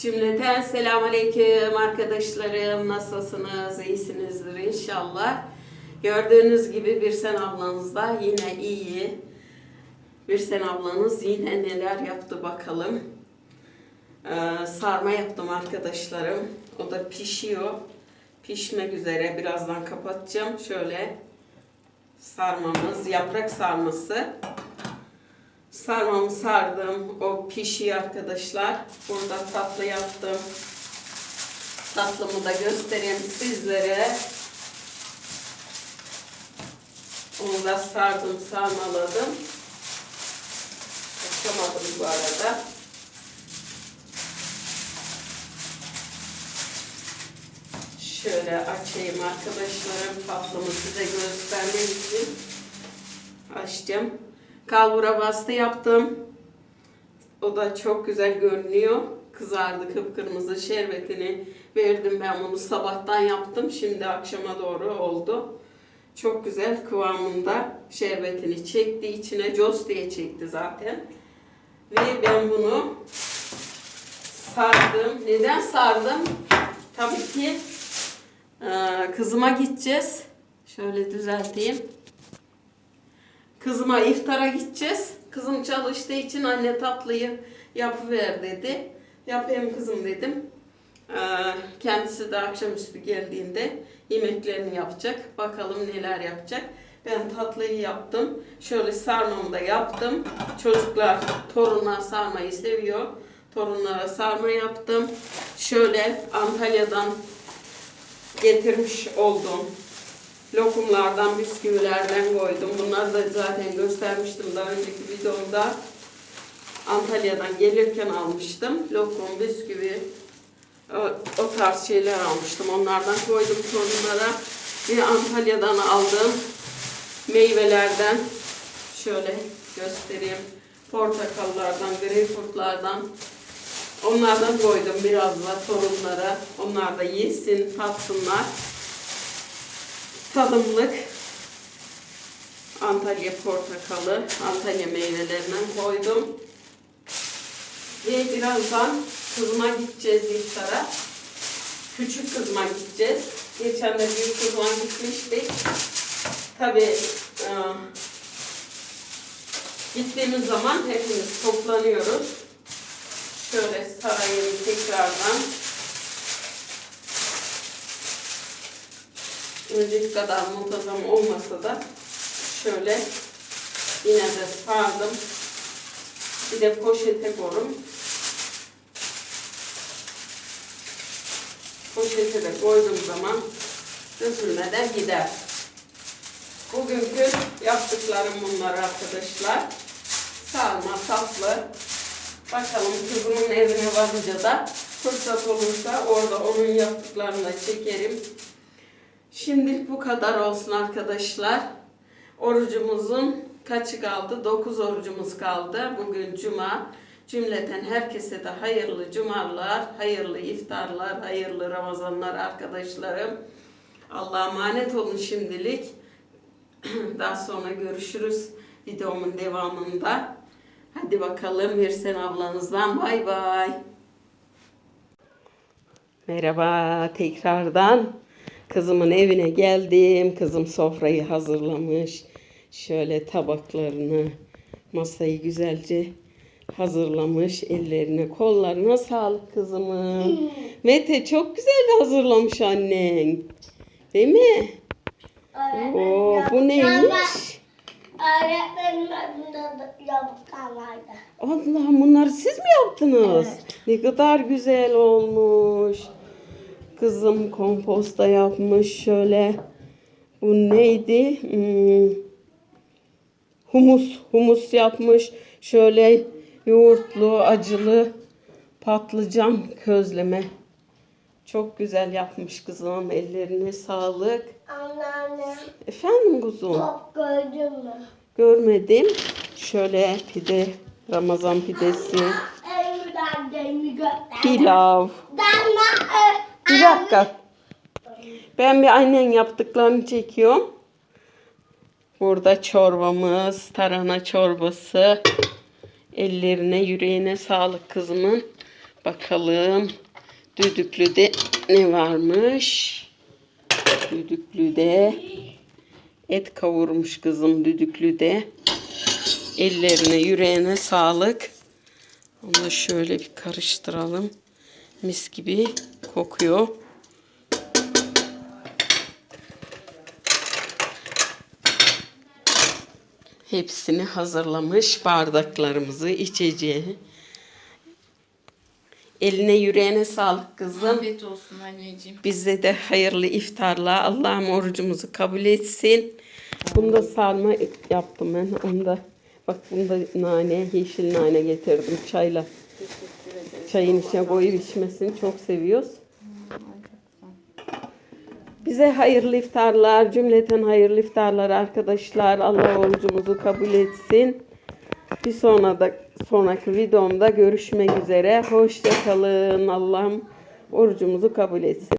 Cümleten selamun aleyküm arkadaşlarım. Nasılsınız? İyisinizdir inşallah. Gördüğünüz gibi Birsen ablanız da yine iyi. Birsen ablanız yine neler yaptı bakalım. Ee, sarma yaptım arkadaşlarım. O da pişiyor. Pişmek üzere. Birazdan kapatacağım. Şöyle sarmamız, yaprak sarması. Sarmamı sardım. O pişiyor arkadaşlar. Burada tatlı yaptım. Tatlımı da göstereyim sizlere. Onu da sardım, sarmaladım. Açamadım bu arada. Şöyle açayım arkadaşlarım. Tatlımı size göstermek için açtım. Kalbura bastı yaptım. O da çok güzel görünüyor. Kızardı kıpkırmızı şerbetini verdim ben bunu sabahtan yaptım. Şimdi akşama doğru oldu. Çok güzel kıvamında şerbetini çekti. içine cos diye çekti zaten. Ve ben bunu sardım. Neden sardım? Tabii ki kızıma gideceğiz. Şöyle düzelteyim. Kızıma iftara gideceğiz. Kızım çalıştığı için anne tatlıyı yapıver dedi. Yapayım kızım dedim. Ee, kendisi de akşamüstü geldiğinde yemeklerini yapacak. Bakalım neler yapacak. Ben tatlıyı yaptım. Şöyle sarmamı da yaptım. Çocuklar, torunlar sarmayı seviyor. Torunlara sarma yaptım. Şöyle Antalya'dan getirmiş olduğum lokumlardan, bisküvilerden koydum. Bunları da zaten göstermiştim daha önceki videomda. Antalya'dan gelirken almıştım. Lokum, bisküvi, o, o tarz şeyler almıştım. Onlardan koydum torunlara. Ve Antalya'dan aldığım meyvelerden şöyle göstereyim. Portakallardan, greyfurtlardan onlardan koydum biraz da torunlara. Onlar da yesin, tatsınlar tadımlık Antalya portakalı, Antalya meyvelerinden koydum. Ve birazdan kızıma gideceğiz iftara. Küçük kızıma gideceğiz. Geçen de büyük kızıma gitmiştik. Tabii e, gittiğimiz zaman hepimiz toplanıyoruz. Şöyle sarayım tekrardan. Önceki kadar muntazam olmasa da şöyle yine de sardım. Bir de poşete korum. Poşete de koyduğum zaman dökülmeden gider. Bugünkü yaptıklarım bunlar arkadaşlar. Sarma, tatlı. Bakalım kızımın evine varınca da fırsat olursa orada onun yaptıklarını da çekerim. Şimdilik bu kadar olsun arkadaşlar. Orucumuzun kaçı kaldı? 9 orucumuz kaldı. Bugün cuma. Cümleten herkese de hayırlı cumalar, hayırlı iftarlar, hayırlı Ramazanlar arkadaşlarım. Allah'a emanet olun şimdilik. Daha sonra görüşürüz videomun devamında. Hadi bakalım Mirsen ablanızdan bay bay. Merhaba tekrardan. Kızımın evine geldim. Kızım sofrayı hazırlamış. Şöyle tabaklarını, masayı güzelce hazırlamış. Ellerine, kollarına sağlık kızımın. Mete çok güzel hazırlamış annen. Değil mi? Oo, bu neymiş? Öğretmenim önünde yamuklar vardı. Allah bunları siz mi yaptınız? Ne kadar güzel olmuş. Kızım komposta yapmış şöyle. Bu neydi? Hmm. Humus, humus yapmış. Şöyle yoğurtlu, acılı patlıcan közleme. Çok güzel yapmış kızım. Ellerine sağlık. Anneanne Efendim kuzum? top gördün mü? Görmedim. Şöyle pide, Ramazan pidesi, pilav. Bir dakika. Ben bir annen yaptıklarını çekiyorum. Burada çorbamız, tarhana çorbası. Ellerine, yüreğine sağlık kızımın. Bakalım düdüklüde ne varmış? Düdüklüde et kavurmuş kızım düdüklüde. Ellerine yüreğine sağlık. Onu şöyle bir karıştıralım. Mis gibi kokuyor. Hepsini hazırlamış bardaklarımızı, içeceği. Eline yüreğine sağlık kızım. Afiyet olsun anneciğim. Bize de hayırlı iftarlar. Allah'ım orucumuzu kabul etsin. Bunda sarma yaptım ben. Onda bak bunda nane, yeşil nane getirdim çayla. Çayın içine koyup içmesini çok seviyoruz. Bize hayırlı iftarlar, cümleten hayırlı iftarlar arkadaşlar. Allah orucumuzu kabul etsin. Bir sonra sonraki videomda görüşmek üzere. Hoşça kalın. Allah'ım orucumuzu kabul etsin.